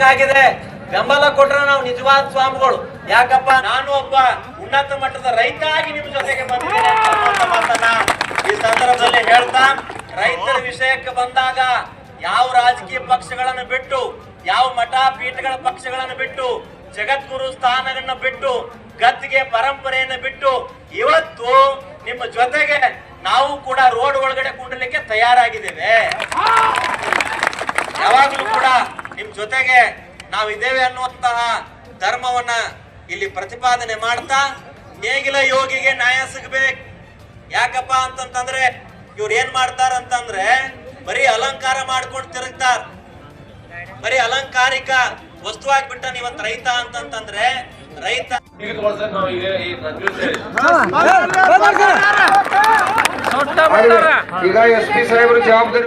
ಕೊಡಬೇಕಾಗಿದೆ ಬೆಂಬಲ ಕೊಟ್ರೆ ನಾವು ನಿಜವಾದ ಸ್ವಾಮಿಗಳು. ಯಾಕಪ್ಪ? ನಾನು ಒಬ್ಬ ಉನ್ನತ ಮಟ್ಟದ ರೈತ ಆಗಿ ನಿಮ್ ಜೊತೆಗೆ ಬಂದಿದ್ದೇನೆ ಈ ಸಂದರ್ಭದಲ್ಲಿ ಹೇಳ್ತಾ, ರೈತರ ವಿಷಯಕ್ಕೆ ಬಂದಾಗ ಯಾವ ರಾಜಕೀಯ ಪಕ್ಷಗಳನ್ನು ಬಿಟ್ಟು, ಯಾವ ಮಠ ಪೀಠಗಳ ಪಕ್ಷಗಳನ್ನು ಬಿಟ್ಟು, ಜಗದ್ಗುರು ಸ್ಥಾನಗಳನ್ನ ಬಿಟ್ಟು, ಗದ್ದಿಗೆ ಪರಂಪರೆಯನ್ನು ಬಿಟ್ಟು, ಇವತ್ತು ನಿಮ್ಮ ಜೊತೆಗೆ ನಾವು ಕೂಡ ರೋಡ್ ಒಳಗಡೆ ಕುಂಡಲಿಕ್ಕೆ ತಯಾರಾಗಿದ್ದೇವೆ. ಯಾವಾಗಲೂ ಕೂಡ ಜೊತೆಗೆ ನಾವಿದ್ದೇವೆ ಅನ್ನುವಂತಹ ಧರ್ಮವನ್ನ ಇಲ್ಲಿ ಪ್ರತಿಪಾದನೆ ಮಾಡ್ತಾ ನೇಗಿಲ ಯೋಗಿಗೆ ನ್ಯಾಯ ಸಿಗ್ಬೇಕು ಯಾಕಪ್ಪ ಅಂತಂತಂದ್ರೆ ಇವ್ರು ಏನ್ ಮಾಡ್ತಾರ ಅಂತಂದ್ರೆ ಬರೀ ಅಲಂಕಾರ ಮಾಡ್ಕೊಂಡು ತಿರುಗ್ತಾರ ಬರೀ ಅಲಂಕಾರಿಕ ವಸ್ತುವಾಗಿ ಬಿಟ್ಟ ಇವತ್ತು ರೈತ ಅಂತಂತಂದ್ರೆ ರೈತ. ಈಗ ಎಸ್ ಪಿ ಸಾಹೇಬರು ಜವಾಬ್ದಾರಿ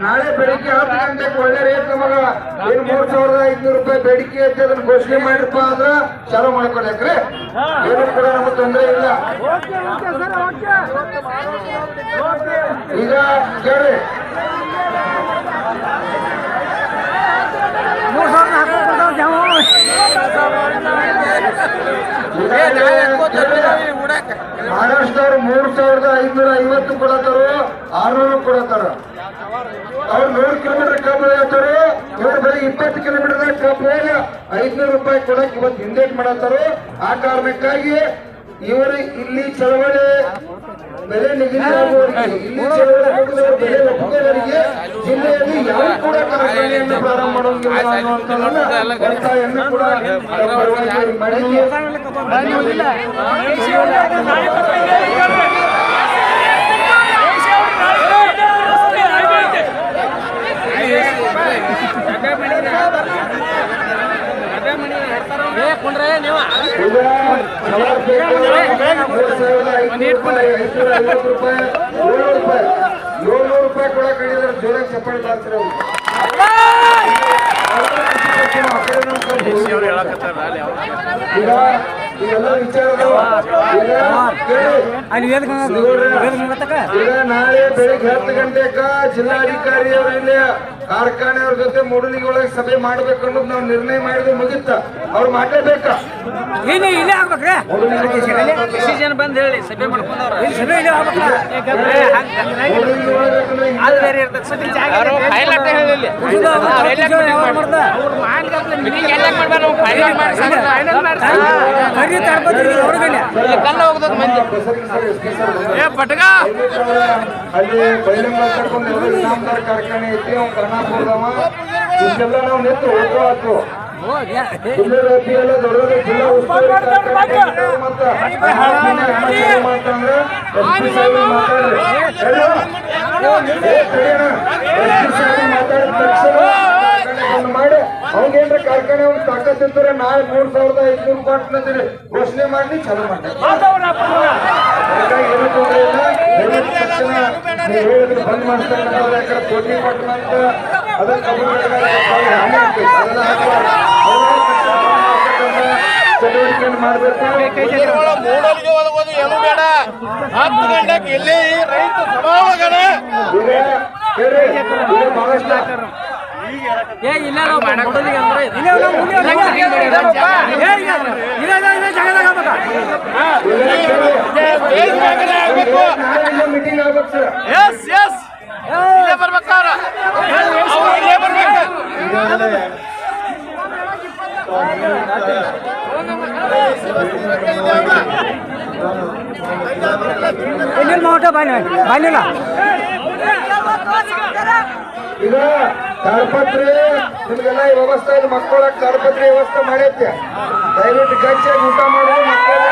ನಾಳೆ ಬೆಳಿಗ್ಗೆ ಹತ್ತು ಗಂಟೆಗೆ ಒಳ್ಳೆ ರೇಟ್ ನಮಗ ಏನ್ ಮೂರ್ ಸಾವಿರದ ಐದ್ನೂರು ರೂಪಾಯಿ ಬೇಡಿಕೆ ಐತೆ ಅದನ್ನ ಅಂದ್ರ ಚಾಲು ಮಾಡ್ಕೊಳಕ್ರಿ ಏನು ಕೂಡ ನಮಗೆ ತೊಂದರೆ ಇಲ್ಲ. ಈಗ ಕೇಳ್ರಿ. ಮಹಾರಾಷ್ಟ್ರವ್ರು ಮೂರ್ ಸಾವಿರದ ಐದ್ನೂರ ಐವತ್ತು ಕೊಡತ್ತಾರ ಆರ್ನೂರು ಕೊಡತ್ತಾರ ಅವ್ರು ನೂರು ಕಿಲೋಮೀಟರ್ ಕಬ್ಬು ಹೇಳ್ತಾರ ಇವ್ರು ಬರೀ ಇಪ್ಪತ್ತು ಕಿಲೋಮೀಟರ್ ಕಬ್ಬು ಐದ್ನೂರು ರೂಪಾಯಿ ಕೊಡಕ್ ಇವತ್ತು ಹಿಂದೇಟ್ ಮಾಡತ್ತಾರ. ಆ ಕಾರಣಕ್ಕಾಗಿ ಇವರು ಇಲ್ಲಿ ಚಳವಳಿ ಬೆಲೆ ನಿಗದಿ ಬೆಲೆ ಜಿಲ್ಲೆಯಲ್ಲಿ ಯಾವ ಕೂಡ ಕಾರ್ಖಾನೆಯನ್ನು ಪ್ರಾರಂಭ ಮಾಡೋಂಗಿಲ್ಲ ಅನ್ನುವಂಥದ್ದನ್ನ ಕೂಡ ಪರವಾಗಿ ಮಾಡಿದ್ವಿ. ಈಗ ಸವಾಲ್ ಬೇಕು. ಮೂರು ಸಾವಿರದ ಐನೂರು ರೂಪಾಯಿ, ಐನೂರ ಐವತ್ತು ರೂಪಾಯಿ, ಏಳ್ನೂರು ರೂಪಾಯಿ ಏಳ್ನೂರು ರೂಪಾಯಿ ಜೋರಾಗಿ ಚಪ್ಪಾಳೆ ಮಾಡ್ತಾರೆ ಕಡೆ ಈಗ ಇವೆಲ್ಲ ವಿಚಾರ ಈಗ ನಾಳೆ ಬೆಳಿಗ್ಗೆ ಹತ್ತು ಗಂಟೆಗ ಜಿಲ್ಲಾಧಿಕಾರಿ ಅವರು ಇಲ್ಲಿ ಕಾರ್ಖಾನೆ ಅವ್ರ ಜೊತೆ ಮೂಡಲಿಗೆ ಒಳಗೆ ಸಭೆ ಮಾಡ್ಬೇಕು ಅನ್ನೋದು ನಾವು ನಿರ್ಣಯ ಮಾಡಿದ್ರೆ ಮುಗಿತ. ಅವ್ರು ಮಾತಾಡ್ಬೇಕ ಏನೇ ಇಲ್ಲೇ ಆಗ್ಬೇಕ್ರೆ? ಡಿಸಿಷನ್ ಬಂದ್ ಹೇಳಿ ಸಭೆ ಮಾಡ್ಕೊಂಡವ್ರ. ಇಲ್ಲೇ ಪಟ್ಗ. ಅಲ್ಲಿ ಕಾರ್ಖಾನೆ ಐತಿ ಅವ್ನು ಕರ್ನಾಟಕದವ ಇಷ್ಟೆಲ್ಲ ನಾವು ನಿಂತು ಹೋಗೋ ಆತು ಜಿಲ್ಲೆ ಉಸ್ತುವಾರಿ ಮಾಡ್ತಂದ್ರೆ ಎಸ್ ಸಾಹೇಬ್ ಮಾತಾಡ್ರಿ ಮಾತಾಡಿದ ತಕ್ಷಣ ಮಾಡಿ ಅವ್ನಿಗೇನ್ರ ಕಾರ್ಖಾನೆ ಅವ್ನು ತಾಕತ್ತಿದ್ರೆ ನಾಳೆ ಮೂರ್ ಸಾವಿರದ ಐದ್ನೂರು ಕೊಟ್ಟು ಘೋಷಣೆ ಮಾಡಿ ಚಾಲು ಮಾಡಿ ಏನಕ್ಕೂ ತಕ್ಷಣ ನೀವು ಹೇಳಿದ್ರೆ ಬಂದ್ ಮಾಡಿಸ್ತಕ್ಕಂಥದ್ದು ಯಾಕಂದ್ರೆ ಕೋಟಿ ಪಟ್ಟಣ ಅಂತ ಅದನ್ನ ಚಟುವಟಿಕೆಯನ್ನು ಮಾಡಬೇಕು ಏನು ಬೇಡ ಹತ್ತು ಗಂಟೆಗೆ ಇಲ್ಲಿ ರೈತ ಸಭಾ ಒಳಗಡೆ ಈಗ ಕೇಳಿ ಈಗ ಬಹಳಷ್ಟು ಏ ಇಲ್ಲ ನಾವು ಮೊದಲಿಗೆ ಅಂದ್ರೆ ಇಲ್ಲ, ಇಲ್ಲ, ಇಲ್ಲ, ಜಾಗದಾಗ ಆಗ್ಬೇಕಾ? ಎಸ್ ಎಸ್ ಇಲ್ಲೇ ಬರ್ಬೇಕಾರ ಅವ್ರು. ಇಲ್ಲೇ ಬರ್ಬೇಕು. ಇನ್ನೇನ್ ಮಾವಟ ಬಾಯ್ನ ಬಾಯ್ನಿಲ್ಲ ಈಗ ತಾಡ್ಪತ್ರಿ ನಿಮ್ಗೆಲ್ಲ ಈ ವ್ಯವಸ್ಥೆ ಇದೆ ಮಕ್ಕಳಕ್ಕೆ ತಾಡ್ಪತ್ರಿ ವ್ಯವಸ್ಥೆ ಮಾಡೈತೆ. ದಯವಿಟ್ಟು ಗಚ್ಚಾಗಿ ಊಟ ಮಾಡಿ ಮಕ್ಕಳು